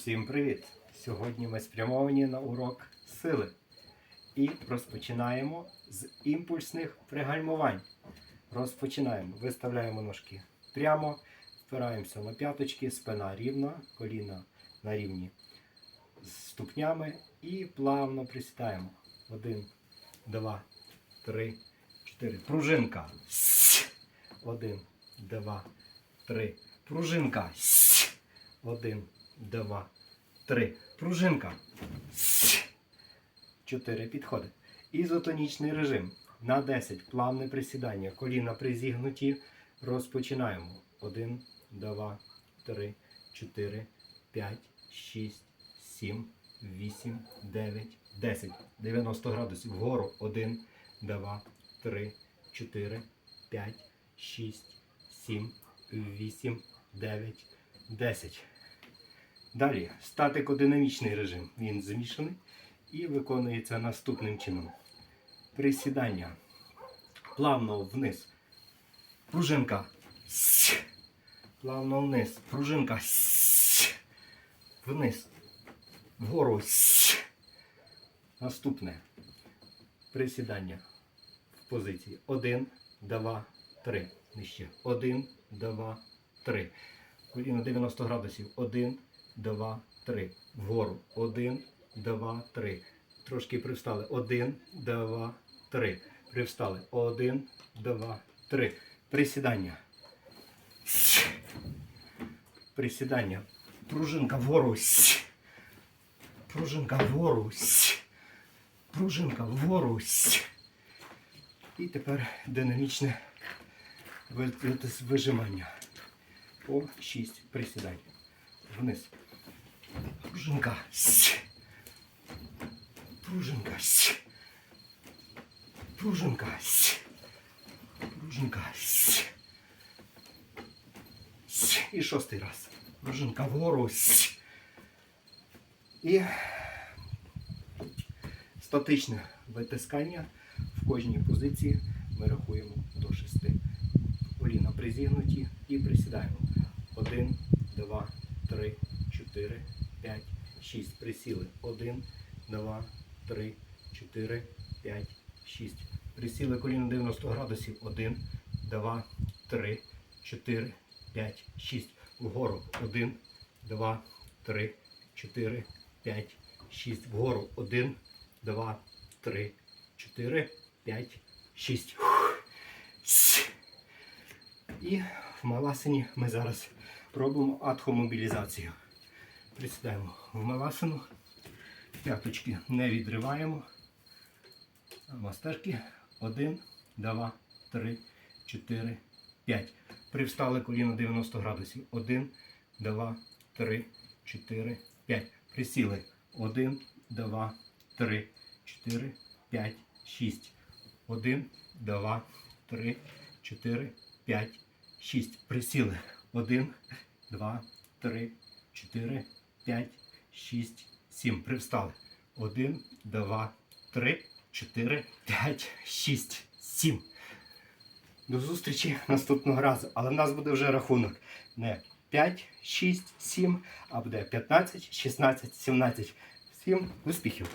Всім привіт! Сьогодні ми спрямовані на урок сили і розпочинаємо з імпульсних пригальмувань. Розпочинаємо. Виставляємо ножки прямо, впираємося на п'яточки, спина рівна, коліна на рівні з ступнями і плавно присідаємо. Один, два, три, чотири. Пружинка. Один, два, три. Пружинка. Один, два, три. Пружинка. Чотири. Підходи. Ізотонічний режим. На 10. Плавне присідання. Коліна призігнуті. Розпочинаємо. Один, два, три, чотири, п'ять, шість, сім, вісім, дев'ять, десять. 90 градусів. Вгору. Один, два, три, чотири, п'ять, шість, сім, вісім, дев'ять, десять. Далі статико-динамічний режим. Він змішаний і виконується наступним чином. Присідання. Плавно вниз. Пружинка. Плавно вниз. Пружинка. Вниз. Вгору. Наступне. Присідання. В позиції. Один, два, три. Нижче. Один, два, три. Коліно 90 градусів. Один, два, три. Вгору. Один, два, три. Трошки привстали. Один, два, три. Привстали. Один, два, три. Присідання. Присідання. Пружинка вгору. Пружинка вгору. Пружинка вгору. І тепер динамічне ви- ви- вижимання. По 6 присідань. Вниз. Пружинка. Пружинка. Пружинка. Пружинка. І шостий раз. Пружинка вгору. І статичне витискання в кожній позиції ми рахуємо до шести. Коліна призігнуті і присідаємо. Один, два, три, чотири, п'ять, шість. Присіли. Один, два, три, чотири, п'ять, шість. Присіли коліна 90 градусів. Один, два, три, чотири, п'ять, шість. Вгору. Один, два, три, чотири, п'ять, шість. Вгору. Один, два, три, чотири, п'ять, шість. Фух. С. І в маласині ми зараз робимо атхомобілізацію. Присідаємо в маласину. П'яточки не відриваємо. Мастежки. Один, два, три, чотири, п'ять. Привстали коліно 90 градусів. Один, два, три, чотири, п'ять. Присіли. Один, два, три, чотири, п'ять, шість. Один, два, три, чотири, п'ять, шість. Присіли. Один, два, три, чотири, п'ять, шість, сім. Привстали. Один, два, три, чотири, п'ять, шість, сім. До зустрічі наступного разу. Але в нас буде вже рахунок не 5, 6, 7, а буде 15, 16, 17. Всім успіхів!